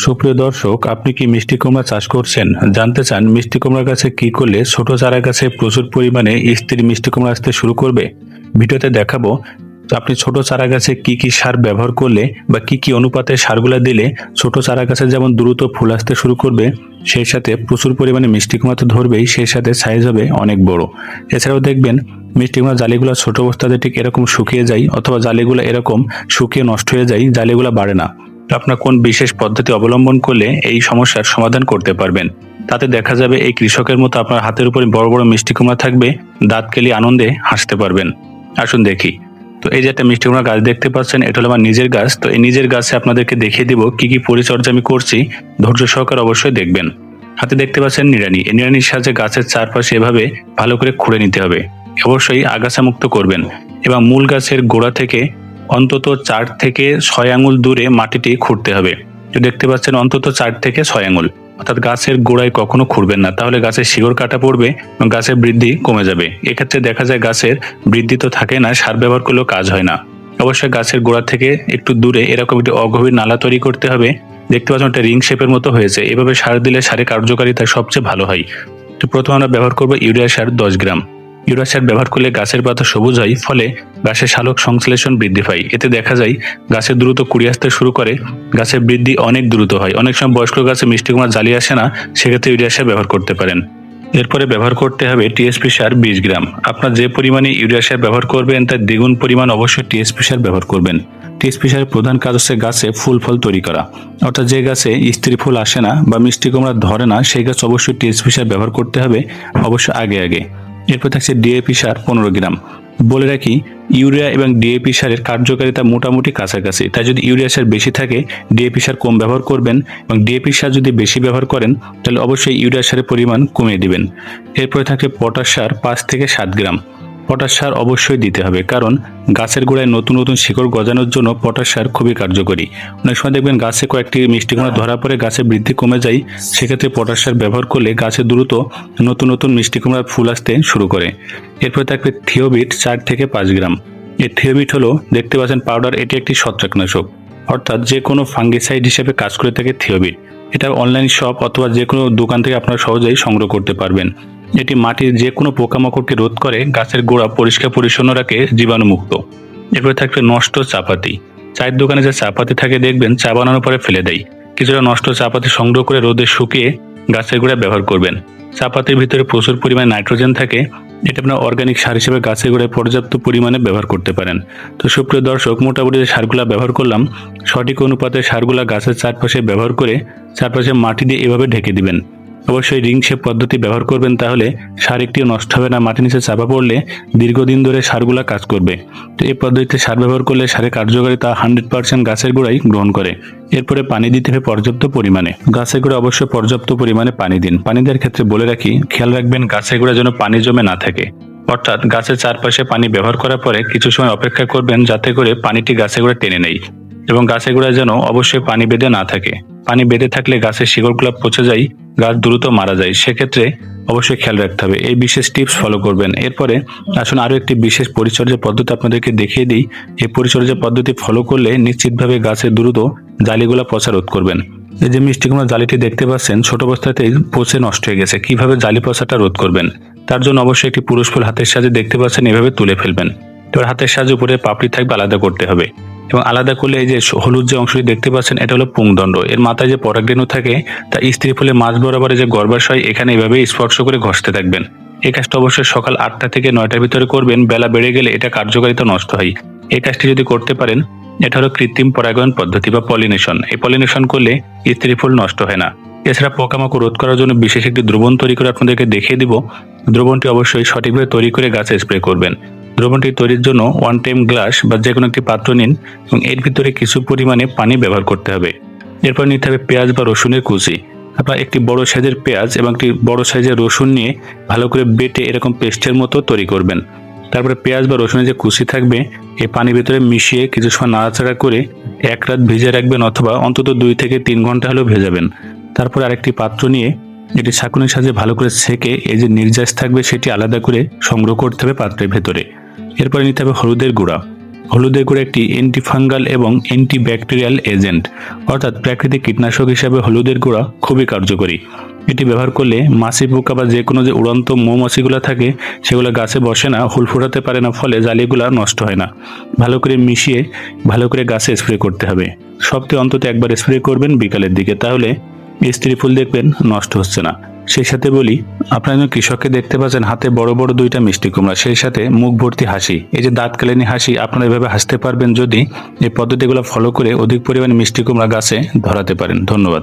সুপ্রিয় দর্শক, আপনি কি মিষ্টি কুমড়া চাষ করছেন? জানতে চান মিষ্টি কুমড়া গাছে কি করলে ছোট চারা গাছে প্রচুর পরিমাণে স্ত্রী মিষ্টি কুমড়া আসতে শুরু করবে? ভিডিওতে দেখাবো, আপনি ছোট চারা গাছে কি কি সার ব্যবহার করলে বা কি কি অনুপাতে সারগুলো দিলে ছোট চারা গাছে যেমন দ্রুত ফুল আসতে শুরু করবে, সেই সাথে প্রচুর পরিমাণে মিষ্টি কুমড়া তো ধরবেই, সেই সাথে সাইজ হবে অনেক বড়। এছাড়াও দেখবেন, মিষ্টি কুমড়া জালিগুলো ছোট অবস্থাতে ঠিক এরকম শুকিয়ে যায় অথবা জালিগুলো এরকম শুকিয়ে নষ্ট হয়ে যায়, জালিগুলো বাড়ে না। আপনার কোন বিশেষ পদ্ধতি অবলম্বন করলে এই সমস্যার সমাধান করতে পারবেন? তাতে দেখা যাবে এই কৃষকের মতো আপনার হাতের উপরে বড় বড় মিষ্টি কুমড়া থাকবে, দাঁত কেলি আনন্দে হাসতে পারবেন। আসুন দেখি। তো এই যে একটা মিষ্টি কুমড়া গাছ দেখতে পাচ্ছেন, এটা হলো আমার নিজের গাছ। তো এই নিজের গাছে আপনাদেরকে দেখিয়ে দিব কি কি পরিচর্যা আমি করছি। ধৈর্য সহকারে অবশ্যই দেখবেন। হাতে দেখতে পাচ্ছেন নিড়ানি। এই নিড়ানির সাহায্যে গাছের চারপাশে এভাবে ভালো করে খুঁড়ে নিতে হবে। অবশ্যই আগাছা মুক্ত করবেন এবং মূল গাছের গোড়া থেকে অন্তত চার থেকে ছয় আঙুল দূরে মাটিটি খুঁড়তে হবে। দেখতে পাচ্ছেন অন্তত চার থেকে ছয় আঙুল। অর্থাৎ গাছের গোড়ায় কখনো খুঁড়বেন না। তাহলে গাছের শিকড় কাটা পড়বে এবং গাছের বৃদ্ধি কমে যাবে। এক্ষেত্রে দেখা যায় গাছের বৃদ্ধি তো থাকে না, সার ব্যবহার করলেও কাজ হয় না। অবশ্যই গাছের গোড়া থেকে একটু দূরে এরকম একটি অগভীর নালা তৈরি করতে হবে। দেখতে পাচ্ছেন একটা রিং শেপের মতো হয়েছে। এভাবে সার দিলে সারের কার্যকারিতা সবচেয়ে ভালো হয়। তো প্রথমে আমরা ব্যবহার করব ইউরিয়া সার দশ গ্রাম। ইউরিয়া সার ব্যবহার করলে গাছের পাতা সবুজ হয়, ফলে গাছের শালক সংশ্লেষণ বৃদ্ধি পায়। এতে দেখা যায় গাছের দ্রুত কুড়ি আসতে শুরু করে, গাছের বৃদ্ধি অনেক দ্রুত হয়। অনেক সময় বয়স্ক গাছে মিষ্টি কুমার জ্বালিয়ে আসে না, সেক্ষেত্রে ইউরিয়া ব্যবহার করতে পারেন। এরপরে ব্যবহার করতে হবে টিএসপি সার বিশ গ্রাম। আপনার যে পরিমাণে ইউরিয়া সার ব্যবহার করবেন, তার দ্বিগুণ পরিমাণ অবশ্যই টিএসপি সার ব্যবহার করবেন। টিএসপি সারের প্রধান কাজ হচ্ছে গাছে ফুল ফল তৈরি করা। অর্থাৎ যে গাছে স্ত্রী ফুল আসে না বা মিষ্টি কুমড়া ধরে না, সেই গাছ অবশ্যই টিএসপি সার ব্যবহার করতে হবে অবশ্যই আগে আগে। এরপর থাকছে ডিএপি সার পনেরো গ্রাম। বলে রাখি, ইউরিয়া এবং ডিএপি সারের কার্যকারিতা মোটামুটি কাছাকাছি। তাই যদি ইউরিয়া সার বেশি থাকে ডিএপি সার কম ব্যবহার করবেন এবং ডিএপি সার যদি বেশি ব্যবহার করেন, তাহলে অবশ্যই ইউরিয়া সারের পরিমাণ কমিয়ে দিবেন। এরপরে থাকে পটাশ সার পাঁচ থেকে সাত গ্রাম। পটাশ সার অবশ্যই দিতে হবে, কারণ গাছের গোড়ায় নতুন নতুন শিকড় গজানোর জন্য পটাশ সার খুবই কার্যকরী। অনেক সময় দেখবেন গাছে কয়েকটি মিষ্টি কুমড়া ধরা পড়ে গাছের বৃদ্ধি কমে যায়, সেক্ষেত্রে পটাশ সার ব্যবহার করলে গাছে দ্রুত নতুন নতুন মিষ্টি কুমড়ার ফুল আসতে শুরু করে। এরপর থাকবে থিওবিট চার থেকে পাঁচ গ্রাম। এই থিওবিট হলো, দেখতে পাচ্ছেন পাউডার, এটি একটি ছত্রাকনাশক। অর্থাৎ যে কোনো ফাঙ্গিসাইড হিসেবে কাজ করে থাকে থিওবিট। এটা অনলাইন শপ অথবা যে কোনো দোকান থেকে আপনারা সহজেই সংগ্রহ করতে পারবেন। এটি মাটির যে কোনো পোকামাকড়কে রোধ করে, গাছের গোড়া পরিষ্কার পরিচ্ছন্ন রাখে জীবাণুমুক্ত। এরপরে থাকবে নষ্ট চাপাতি। চায়ের দোকানে যে চাপাতি থাকে দেখবেন, চা বানানোর পরে ফেলে দেয়। কিছুটা নষ্ট চাপাতি সংগ্রহ করে রোদে শুকিয়ে গাছের গোড়ায় ব্যবহার করবেন। চাপাতির ভিতরে প্রচুর পরিমাণে নাইট্রোজেন থাকে। এটা আপনার অর্গানিক সার হিসেবে গাছের গোড়ায় পর্যাপ্ত পরিমাণে ব্যবহার করতে পারেন। তো সুপ্রিয় দর্শক, মোটামুটি যে সারগুলা ব্যবহার করলাম, সঠিক অনুপাতে সারগুলা গাছের চারপাশে ব্যবহার করে চারপাশে মাটি দিয়ে এভাবে ঢেকে দিবেন। অবশ্যই রিং শেপ পদ্ধতি ব্যবহার করবেন তাহলে সার একটিও নষ্ট হবে না। মাটির নিচে চাপা পড়লে দীর্ঘদিন ধরে সারগুলা কাজ করবে। তো এই পদ্ধতিতে সার ব্যবহার করলে সারের কার্যকারিতা হান্ড্রেড পার্সেন্ট গাছের গোড়াই গ্রহণ করে। এরপরে পানি দিতে হবে পর্যাপ্ত পরিমাণে। গাছের গোড়া অবশ্যই পর্যাপ্ত পরিমাণে পানি দিন। পানি দেওয়ার ক্ষেত্রে বলে রাখি, খেয়াল রাখবেন গাছের গোড়া যেন পানি জমে না থাকে। অর্থাৎ গাছের চারপাশে পানি ব্যবহার করার পরে কিছু সময় অপেক্ষা করবেন যাতে করে পানিটি গাছের গোড়া টেনে নেই এবং গাছের গোড়ায় যেন অবশ্যই পানি বেঁধে না থাকে। পানি বেঁধে থাকলে গাছের শিকড়গুলো পচে যায়, গাছ দ্রুত মারা যায়। সেক্ষেত্রে অবশ্যই খেয়াল রাখতে হবে। এই বিশেষ টিপস ফলো করবেন। এরপরে আসুন আরও একটি বিশেষ পরিচর্যা পদ্ধতি আপনাদেরকে দেখিয়ে দিই। এই পরিচর্যা পদ্ধতি ফলো করলে নিশ্চিতভাবে গাছের দ্রুত জালিগুলা পচা রোধ করবেন। এই যে মিষ্টি কুমড়া জালিটি দেখতে পাচ্ছেন, ছোট অবস্থাতেই পচে নষ্ট হয়ে গেছে। কীভাবে জালি পচাটা রোধ করবেন? তার জন্য অবশ্যই একটি পুরুষ ফুল হাতের সাহায্যে দেখতে পাচ্ছেন, এভাবে তুলে ফেলবেন। এবার হাতের সাহায্যে উপরে পাপড়ি থাকবে, আলাদা করতে হবে। এবং আলাদা করলে এই যে হলুদ যে অংশটি দেখতে পাচ্ছেন, এটা হলো পুংদণ্ড। এর মাথায় যে পরাগরেণু থাকে, তা স্ত্রী ফুলে মাছ বরাবর যে গর্ভাশয়, এখানে এভাবে স্পর্শ করে ঘষতে থাকবেন। এই কাজটা অবশ্যই সকাল আটটা থেকে নয়টার ভিতরে করবেন, বেলা বেড়ে গেলে এটা কার্যকারিতা নষ্ট হয়। এই কাজটি যদি করতে পারেন, এটা হলো কৃত্রিম পরাগায়ন পদ্ধতি বা পলিনেশন। এই পলিনেশন করলে স্ত্রী ফুল নষ্ট হয় না। এছাড়া পোকামাকড় রোধ করার জন্য বিশেষ একটি দ্রবণ তৈরি করে আপনাদেরকে দেখিয়ে দিব। দ্রবণটি অবশ্যই সঠিকভাবে তৈরি করে গাছে স্প্রে করবেন। দ্রবণটি তৈরির জন্য ওয়ান টাইম গ্লাস বা যে কোনো একটি পাত্র নিন এবং এর ভিতরে কিছু পরিমাণে পানি ব্যবহার করতে হবে। এরপর নিতে হবে পেঁয়াজ বা রসুনের কুচি। আপনার একটি বড় সাইজের পেঁয়াজ এবং একটি বড় সাইজের রসুন নিয়ে ভালো করে বেটে এরকম পেস্টের মতো তৈরি করবেন। তারপরে পেঁয়াজ বা রসুনের যে কুচি থাকবে, এই পানির ভিতরে মিশিয়ে কিছু সময় নাড়াচাড়া করে এক রাত ভিজে রাখবেন অথবা অন্তত দুই থেকে তিন ঘণ্টা হলেও ভেজাবেন। তারপর আরেকটি পাত্র নিয়ে এটি ছাঁকুনির সাহায্যে ভালো করে ছেঁকে, এই যে নির্যাস থাকবে সেটি আলাদা করে সংগ্রহ করতে হবে পাত্রের ভেতরে। এরপরে নিতে হবে হলুদের গুঁড়া। হলুদের গুঁড়ো একটি অ্যান্টিফাঙ্গাল এবং অ্যান্টিব্যাকটেরিয়াল এজেন্ট অর্থাৎ প্রাকৃতিক কীটনাশক হিসাবে হলুদের গুঁড়া খুবই কার্যকরী। এটি ব্যবহার করলে মাছি পোকা বা যে কোনো যে উড়ন্ত মৌমাছিগুলো থাকে, সেগুলো গাছে বসে না, হুল ফোটাতে পারে না, ফলে জালিগুলো নষ্ট হয় না। ভালো করে মিশিয়ে ভালো করে গাছে স্প্রে করতে হবে। সপ্তাহে অন্তত একবার স্প্রে করবেন বিকালের দিকে, তাহলে স্ত্রী ফুল দেখবেন নষ্ট হচ্ছে না। সেই সাথে বলি, আপনারা কৃষককে দেখতে পাচ্ছেন, হাতে বড় বড় দুইটা মিষ্টি কুমড়া, সেই সাথে মুখ ভর্তি হাসি। এই যে দাঁত কালেনি হাসি, আপনারা এভাবে হাসতে পারবেন যদি এই পদ্ধতিগুলো ফলো করে অধিক পরিমাণে মিষ্টি কুমড়া গাছে ধরাতে পারেন। ধন্যবাদ।